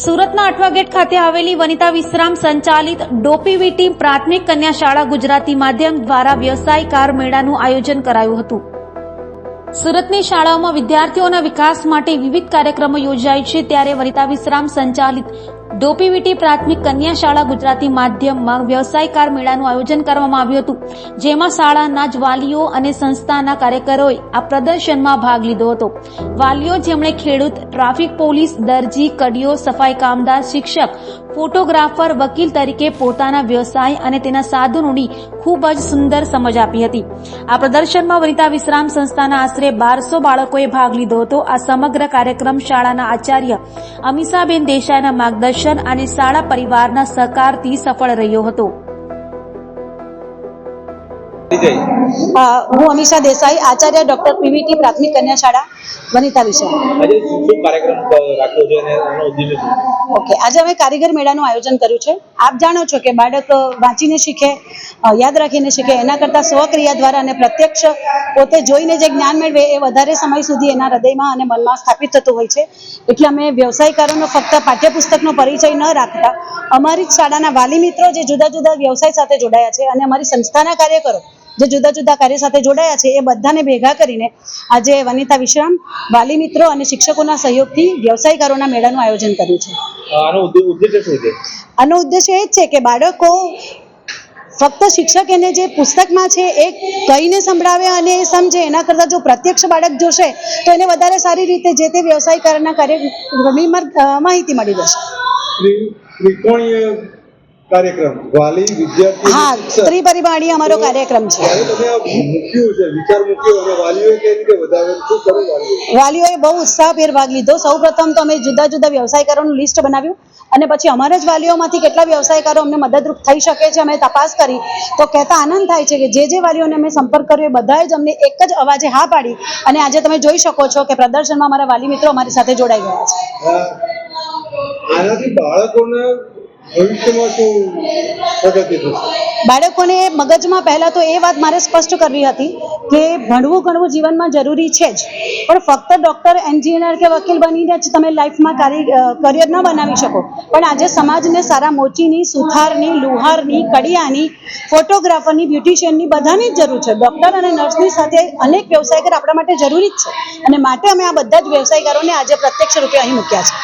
સુરતના અઠવા ગેટ ખાતે આવેલી વનિતા વિશ્રામ સંચાલિત ડોપીવીટી પ્રાથમિક કન્યા શાળા ગુજરાતી માધ્યમ દ્વારા વ્યવસાય કાર મેળાનું આયોજન કરાયું હતું. સુરતની શાળાઓમાં વિદ્યાર્થીઓના વિકાસ માટે વિવિધ કાર્યક્રમો યોજાય છે, ત્યારે વનિતા વિશ્રામ સંચાલિત ડોપીવીટી પ્રાથમિક કન્યા શાળા ગુજરાતી માધ્યમમાં વ્યવસાય કાર મેળાનું આયોજન કરવામાં આવ્યું હતું, જેમાં શાળાના જ વાલીઓ અને સંસ્થાના કાર્યકરોએ આ પ્રદર્શનમાં ભાગ લીધો હતો. વાલીઓ જેમણે ખેડૂત, ટ્રાફિક પોલીસ, દરજી, કડીઓ, સફાઈ કામદાર, શિક્ષક, ફોટોગ્રાફર, વકીલ તરીકે પોતાના વ્યવસાય અને તેના સાધનોની ખૂબ જ સુંદર સમજ આપી હતી. આ પ્રદર્શનમાં વનિતા વિશ્રામ સંસ્થાના આશરે બારસો બાળકોએ ભાગ લીધો હતો. આ સમગ્ર કાર્યક્રમ શાળાના આચાર્ય અમીષાબેન દેસાઈના માર્ગદર્શન અને શાળા પરિવારના સહકારથી સફળ રહ્યો હતો. હું અમીષા દેસાઈ આચાર્ય ડોક્ટર પીવીટી પ્રાથમિક કન્યા શાળા વનિતા વિશે. આજે શું શું કાર્યક્રમ ક- રાખ્યો છે અને એનો ઉદ્દેશ્ય શું? છે? ઓકે આજે અમે કારીગર મેળાનું આયોજન કર્યું છે. આપ જાણો છો કે બાળક વાંચીને શીખે યાદ રાખીને શીખે એના કરતાં સ્વક્રિયા દ્વારા અને પ્રત્યક્ષ પોતે જોઈને જે જ્ઞાન મેળવે એ વધારે સમય સુધી એના હૃદયમાં અને મનમાં સ્થાપિત થતું હોય છે. એટલે અમે વ્યવસાયકારોનો ફક્ત પાઠ્યપુસ્તકનો પરિચય ન રાખતા અમારી જ શાળાના વાલી મિત્રો જે જુદા જુદા વ્યવસાય સાથે જોડાયા છે અને અમારી સંસ્થાના કાર્યકરો જે જુદા જુદા કાર્ય સાથે જોડાયા છે એ બધાને ભેગા કરીને આજે વનિતા વિશ્રામ વાલી મિત્રો અને શિક્ષકોના સહયોગથી વ્યવસાયકારોના મેળાનું આયોજન કર્યું છે. આનો ઉદ્દે- છે? આનો ઉદ્દેશ્ય એ જ છે કે બાળકો ફક્ત શિક્ષક એને જે પુસ્તકમાં છે એ કહીને સંભળાવે અને એ સમજે, એના કરતાં જો પ્રત્યક્ષ બાળક જોશે, તો એને વધારે સારી રીતે જે તે વ્યવસાયકારના કાર્યક્રમની માહિતી મળી જશે. કાર્યક્રમ વાલી વિદ્યાર્થી હા. ત્રિપરિમાણીય અમારો કાર્યક્રમ છે. જ્યારે તમે આ મૂક્યું છે વિચાર મૂક્યો અને વાલીઓએ કઈ રીતે વધારે શું કરવું વાલીઓએ? બહુ ઉત્સાહભેર ભાગ લીધો. સૌ પ્રથમ તો અમે જુદા જુદા વ્યવસાયકારોનું લિસ્ટ બનાવ્યું અને પછી અમારા જ વાલીઓમાંથી કેટલા વ્યવસાયકારો અમને મદદરૂપ થઈ શકે છે અમે તપાસ કરી. તો કહેતા આનંદ થાય છે કે જે જે વાલીઓને અમે સંપર્ક કર્યો એ બધાએ જ અમને એક જ અવાજે હા પાડી. અને આજે તમે જોઈ શકો છો કે પ્રદર્શનમાં અમારા વાલી મિત્રો અમારી સાથે જોડાઈ ગયા છે. આનાથી બાળકોને ભવિષ્યમાં શું પ્રગતિ થશે. બાળકોને મગજમાં પહેલા તો એ વાત મારે સ્પષ્ટ કરવી હતી કે ભણવું ગણવું જીવનમાં જરૂરી છે જ. પણ ફક્ત ડોક્ટર એન્જિનિયર કે વકીલ બનીને જ તમે લાઈફમાં કરિયર ન બનાવી શકો. પણ આજે સમાજને સારા મોચીની સુથારની લુહારની કડિયાની ફોટોગ્રાફરની બ્યુટિશિયનની બધાની જ જરૂર છે. ડોક્ટર અને નર્સની સાથે અનેક વ્યવસાયકર આપણા માટે જરૂરી જ છે. અને માટે અમે આ બધા જ વ્યવસાયકારોને આજે પ્રત્યક્ષ રૂપે અહીં મૂક્યા છે.